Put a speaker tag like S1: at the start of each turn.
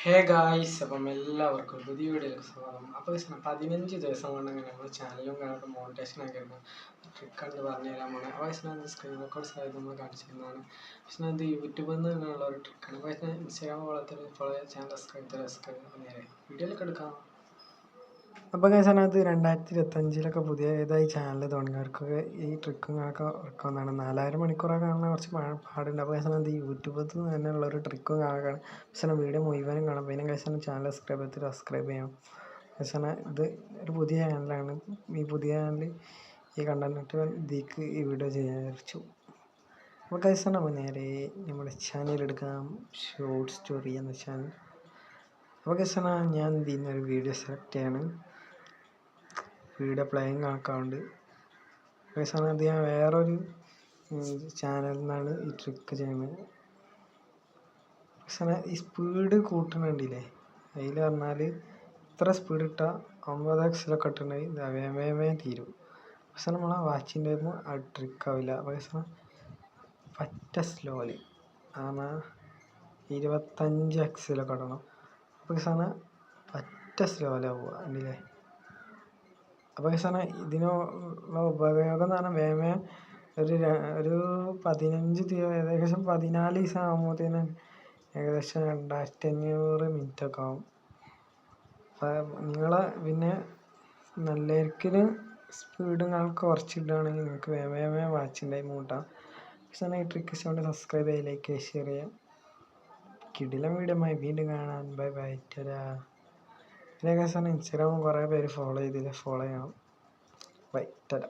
S1: Hey guys അപ്പം എല്ലാവർക്കും പുതിയ വീഡിയോയിലേക്ക് സ്വാഗതം. അപ്പോൾ പതിനഞ്ച് ദിവസം കൊണ്ട് അങ്ങനെ നമ്മൾ ചാനലും കാണാൻ മോണിറ്റേഷൻ ഒക്കെ ഇരുന്നു കണ്ട് പറഞ്ഞു തരാൻ പോണേ. അപ്പോൾ അത് സ്ക്രീൻ റെക്കോർഡ്സ് ആയത് നമ്മൾ കാണിച്ചിരുന്നതാണ്. പക്ഷേ അത് യൂട്യൂബിൽ തന്നെയുള്ള ഒരു ട്രിക്കാണ് അപ്പോൾ ഇൻസ്റ്റാഗ്രാം പോലത്തെ ഫോളോ ചാനൽ സബ്സ്ക്രൈബ് ചെയ്ത് സബ്സ്ക്രൈബ് നേരെ വീഡിയോയിലേക്ക് എടുക്കാം. അപ്പോൾ ഗൈസ് അതിനകത്ത് രണ്ടായിരത്തി ഇരുപത്തഞ്ചിലൊക്കെ പുതിയ ഏതായി ചാനൽ തുടങ്ങിയവർക്കൊക്കെ ഈ ട്രിക്കുകളൊക്കെ വെക്കാവുന്നതാണ് നാലായിരം മണിക്കൂറൊക്കെ കാണുന്ന കുറച്ച് പാടുണ്ട്. അപ്പോൾ ഗൈസ് അതിനകത്ത് യൂട്യൂബിൽ നിന്ന് ഉള്ള ഒരു ട്രിക്കും കാണാൻ പക്ഷേ വീഡിയോ മുഴുവനും കാണാം. പിന്നെ ഗൈസ് ചാനൽ സബ്സ്ക്രൈബ് ചെയ്ത് സബ്സ്ക്രൈബ് ചെയ്യണം. പക്ഷേ ഇത് ഒരു പുതിയ ചാനലാണ് ഈ പുതിയ ചാനൽ ഈ കണ്ടന്റ് ഇതിക്ക് ഈ വീഡിയോ ചെയ്യാൻ വിചാരിച്ചു. അപ്പോൾ ഗൈസ് നമ്മൾ നേരെ നമ്മുടെ ചാനൽ എടുക്കാം. ഷോർട്ട് സ്റ്റോറി എന്ന ചാനൽ അപ്പോൾ ഗൈസ് ഞാൻ ഇതിൽ നിന്നൊരു വീഡിയോ സെലക്ട് ചെയ്യാണ്. വീഡിയോ പ്ലേയിങ് ഗൈസ് അത് ഞാൻ വേറൊരു ചാനലിൽ നിന്നാണ് ഈ ട്രിക്ക് ചെയ്യുന്നത്. പക്ഷേ ഈ സ്പീഡ് കൂട്ടണുണ്ടില്ലേ അതിൽ പറഞ്ഞാൽ ഇത്ര സ്പീഡ് ഇട്ടാൽ ഒമ്പത് എക്സിലൊക്കെ ഇട്ടുണ്ടെങ്കിൽ ഇത് വേഗം വേഗം തീരും. പക്ഷെ നമ്മളെ വാച്ചിന്റെ ആ ട്രിക്ക് ആവില്ല. പക്ഷേ പറ്റ സ്ലോലി ആണ് ഇരുപത്തഞ്ച് എക്സിലൊക്കെ ഇടണം അപ്പോൾ സാറിന് പറ്റ സ്ലോലാവുക കണ്ടില്ലേ? അപ്പോൾ സാറിന് ഇതിനുള്ള ഉപയോഗം എന്ന് പറഞ്ഞാൽ വേഗം ഒരു ഒരു പതിനഞ്ച് ഏകദേശം പതിനാല് ദിവസം ആകുമ്പോഴത്തേനും ഏകദേശം രണ്ടായിരത്തി അഞ്ഞൂറ് മിനിറ്റ് ഒക്കെ ആവും. അപ്പം നിങ്ങൾ പിന്നെ നല്ല ഒരിക്കലും സ്പീഡ് നിങ്ങൾക്ക് കുറച്ചിടുകയാണെങ്കിൽ നിങ്ങൾക്ക് വേഗം വേഗം വാച്ചിന്റെ ടൈം കൂട്ടാം പക്ഷേ ഈ ട്രിക്ക് ഇഷ്ടമുണ്ട് സബ്സ്ക്രൈബ് ചെയ്യുക ലൈക്ക് ചെയ്യുക ഷെയർ ചെയ്യാം കിടിലം വീഡിയോ വീണ്ടും കാണാൻ ബൈ ബൈ ടരാ പിന്നെ കേസാണ് ഇൻസ്റ്റാഗ്രാമും കുറേ പേര് ഫോളോ ചെയ്തില്ല? ഫോളോ ചെയ്യണം. ബൈ ടരാ